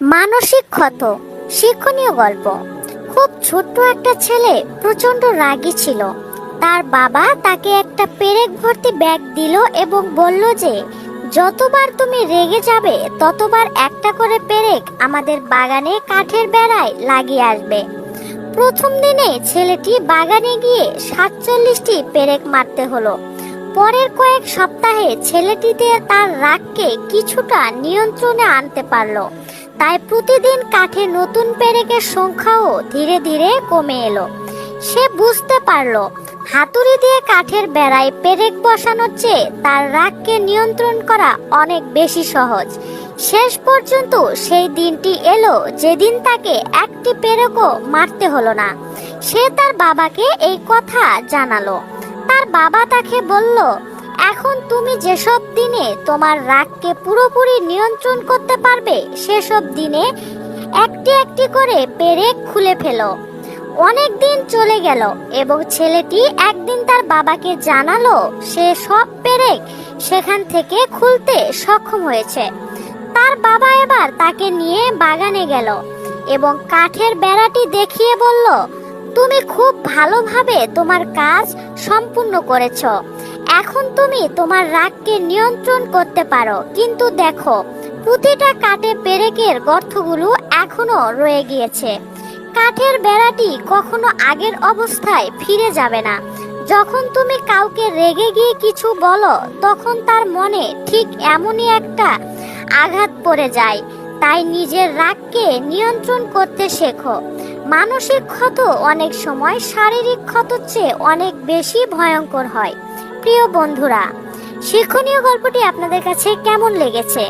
মানসিক ক্ষত, শিক্ষণীয় গল্প। খুব ছোট্ট একটা ছেলে প্রচণ্ড রাগী ছিল। তার বাবা তাকে একটা পেরেক ভর্তি ব্যাগ দিল এবং বলল যে, যতবার তুমি রেগে যাবে, ততবার একটা করে পেরেক আমাদের বাগানে কাঠের বেড়ায় লাগিয়ে আসবে। প্রথম দিনে ছেলেটি বাগানে গিয়ে সাতচল্লিশটি পেরেক মারতে হলো। পরের কয়েক সপ্তাহে ছেলেটিতে তার রাগকে কিছুটা নিয়ন্ত্রণে আনতে পারল। তাই প্রতিদিন কাঠে নতুন পেরেকের সংখ্যাও ধীরে ধীরে কমে এলো। সে বুঝতে পারল, হাতুড়ি দিয়ে কাঠের বেড়ায় পেরেক বসানোর চেয়ে তার রাগকে নিয়ন্ত্রণ করা অনেক বেশি সহজ। শেষ পর্যন্ত সেই দিনটি এলো যেদিন তাকে একটি পেরেকও মারতে হলো না। সে তার বাবাকে এই কথা জানালো। তার বাবা তাকে বলল এখন তুমি যেসব দিনে তোমার রাগকে পুরোপুরি নিয়ন্ত্রণ করতে পারবে, সেসব দিনে একটি একটি করে পেরেক খুলে ফেলো। অনেক দিন চলে গেল এবং ছেলেটি একদিন তার বাবাকে জানালো, সে সব পেরেক সেখান থেকে খুলতে সক্ষম হয়েছে। তার বাবা এবার তাকে নিয়ে বাগানে গেল এবং কাঠের বেড়াটি দেখিয়ে বলল, তুমি খুব ভালোভাবে তোমার কাজ সম্পূর্ণ করেছ। এখন তুমি তোমার রাগকে নিয়ন্ত্রণ করতে পারো, কিন্তু দেখো প্রতিটা কাঠে পেরেকের গর্তগুলো এখনও রয়ে গিয়েছে। কাঠের বেড়াটি কখনো আগের অবস্থায় ফিরে যাবে না। যখন তুমি কাউকে রেগে গিয়ে কিছু বলো, তখন তার মনে ঠিক এমনই একটা আঘাত পড়ে যায়। তাই নিজের রাগকে নিয়ন্ত্রণ করতে শেখো। মানসিক ক্ষত অনেক সময় শারীরিক ক্ষতর চেয়ে অনেক বেশি ভয়ঙ্কর হয়। প্রিয় বন্ধুরা, শিক্ষণীয় গল্পটি আপনাদের কাছে কেমন লেগেছে?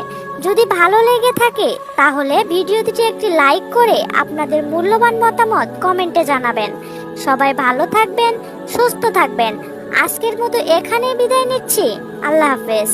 যদি ভালো লেগে থাকে, তাহলে ভিডিওটিতে একটি লাইক করে আপনাদের মূল্যবান মতামত কমেন্টে জানাবেন। সবাই ভালো থাকবেন, সুস্থ থাকবেন। আজকের মতো এখানেই বিদায় নিচ্ছি। আল্লাহ হাফেজ।